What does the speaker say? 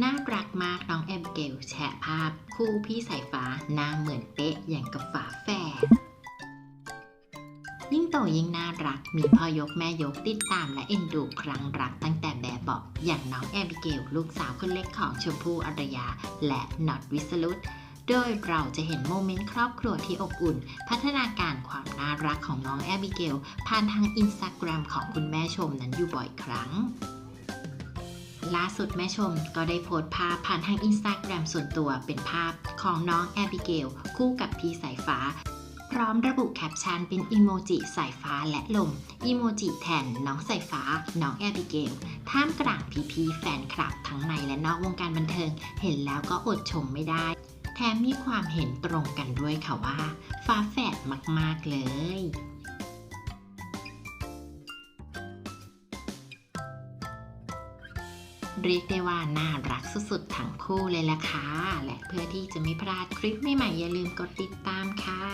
น่ารักมากน้องแอมเกลแชะภาพ คู่พี่สายฟ้าหน้าเหมือนเป๊ะอย่างกับฝาแฝดยิ่งโตยิ่งน่ารัก มีพ่อยกแม่ยกติดตามและเอ็นดูครั้งรักตั้งแต่แบบเบาะอย่างน้องแอบิเกลลูกสาวคนเล็กของชมพู่อารยา และน็อตวิสรุตโดยเราจะเห็นโมเมนต์ครอบครัวที่อบอุ่น พัฒนาการความน่ารักของน้องแอบิเกลผ่านทางอินสตาแกรมของคุณแม่ชมนั้นอยู่บ่อยครั้ง ล่าสุดแม่ชมก็ได้โพสต์ภาพผ่านทางอินสตาแกรมส่วนตัวเป็นภาพของน้องแอบิเกลคู่กับพี่สายฟ้า พร้อมระบุแคปชั่นเป็นอีโมจิสายฟ้าและลมอีโมจิแทนน้องสายฟ้า น้องแอบิเกลท่ามกลางพี่ๆแฟนคลับทั้งในและนอกวงการบันเทิง เห็นแล้วก็อดชมไม่ได้ แถมมีความเห็นตรงกันด้วยค่ะว่า ฟ้าแฝดมากๆเลย เรียกได้ว่าน่ารักสุดๆทั้งคู่เลยล่ะค่ะ และเพื่อที่จะไม่พลาดคลิปใหม่ๆอย่าลืมกดติดตามค่ะ